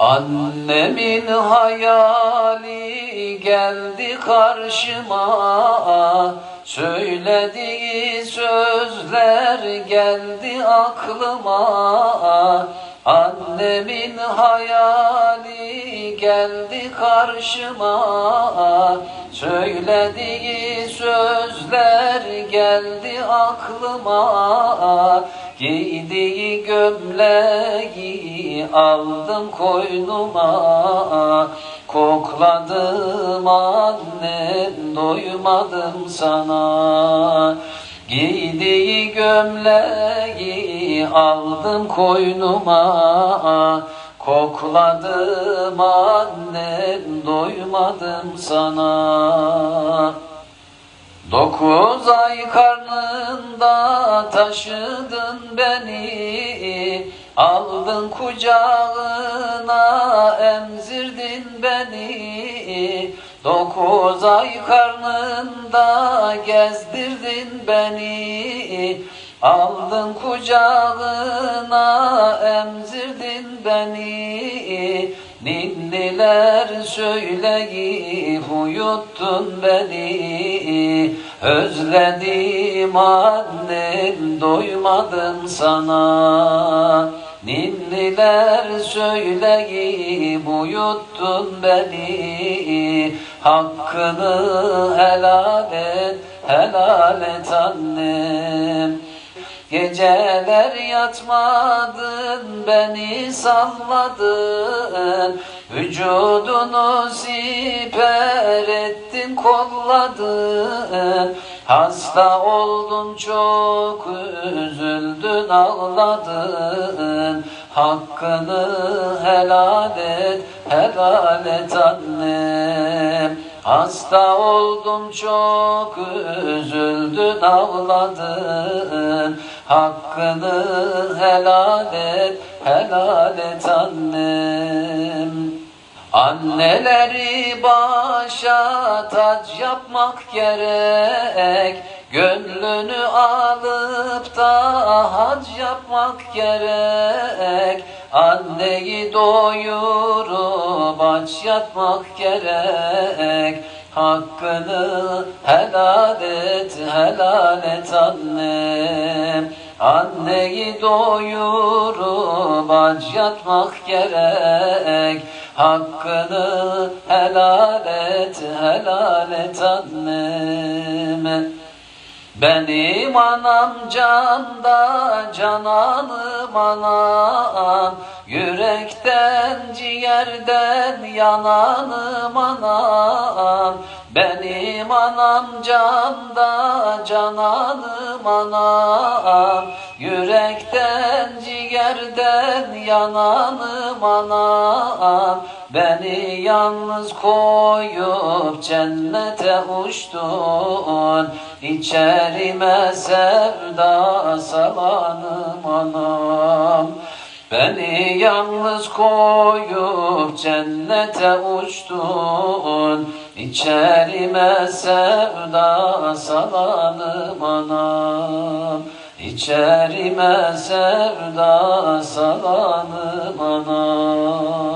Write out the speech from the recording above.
Annemin hayali geldi karşıma. Söylediği sözler geldi aklıma. Annemin hayali geldi karşıma. Söylediği sözler geldi aklıma Giydiği gömleği aldım koynuma. Kokladım annem doymadım sana. Giydiği gömleği aldım koynuma. Kokladım annem doymadım sana Dokuz ay karnında taşıdın beni Aldın kucağına emzirdin beni. Dokuz ay karnında gezdirdin beni Aldın kucağına emzirdin beni Ninniler söyleyip uyuttun beni? Özledim annem doymadım sana. Ninniler söyleyip uyuttun beni? Hakkını helal et, helal et annem Geceler yatmadın beni salladın Vücudunu siper ettin kolladın. Hasta oldun çok üzüldün ağladın. Hakkını helal et helal et annem. Hasta oldum çok üzüldün ağladın Hakkını helal et helal et annem. Anneleri başa tac yapmak gerek Gönlünü alıp da hac yapmak gerek. Anneyi doyurup aç yatmak gerek. Hakkını helal et, helal et annem Anneyi doyurup aç yatmak gerek. Hakkını helal et, helal et annem benim anam canda cananım anam. Yürekten ciğerden yananım anam anam canda cananım anam. Yürekten ciğerden yananım anam. Beni yalnız koyup cennete uçtun. İçerime sevda salanım anam Beni yalnız koyup cennete uçtun. İçerime sevda salanım anam İçerime sevda salanım anam